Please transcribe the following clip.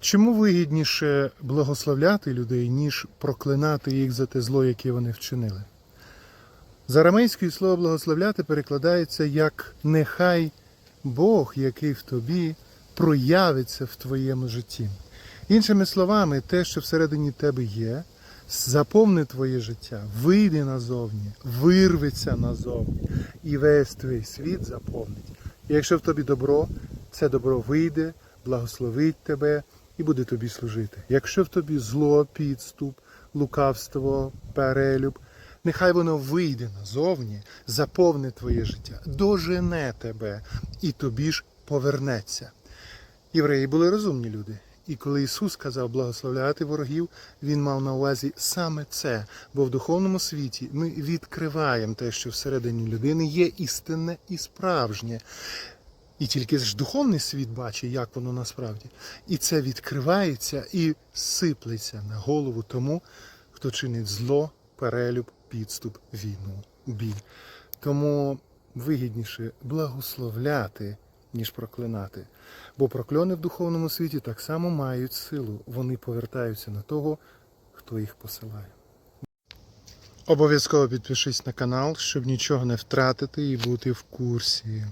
Чому вигідніше благословляти людей, ніж проклинати їх за те зло, яке вони вчинили? З арамейської слово благословляти перекладається як нехай Бог, який в тобі, проявиться в твоєму житті. Іншими словами, те, що всередині тебе є, заповни твоє життя, вийде назовні, вирветься назовні і весь твій світ заповнить. І якщо в тобі добро, це добро вийде, благословить тебе і буде тобі служити. Якщо в тобі зло, підступ, лукавство, перелюб, нехай воно вийде назовні, заповне твоє життя, дожене тебе і тобі ж повернеться. Євреї були розумні люди. І коли Ісус сказав благословляти ворогів, Він мав на увазі саме це. Бо в духовному світі ми відкриваємо те, що всередині людини є істинне і справжнє. І тільки ж духовний світ бачить, як воно насправді. І це відкривається і сиплеться на голову тому, хто чинить зло, перелюб, підступ, війну, біль. Тому вигідніше благословляти, ніж проклинати. Бо прокльони в духовному світі так само мають силу. Вони повертаються на того, хто їх посилає. Обов'язково підпишись на канал, щоб нічого не втратити і бути в курсі.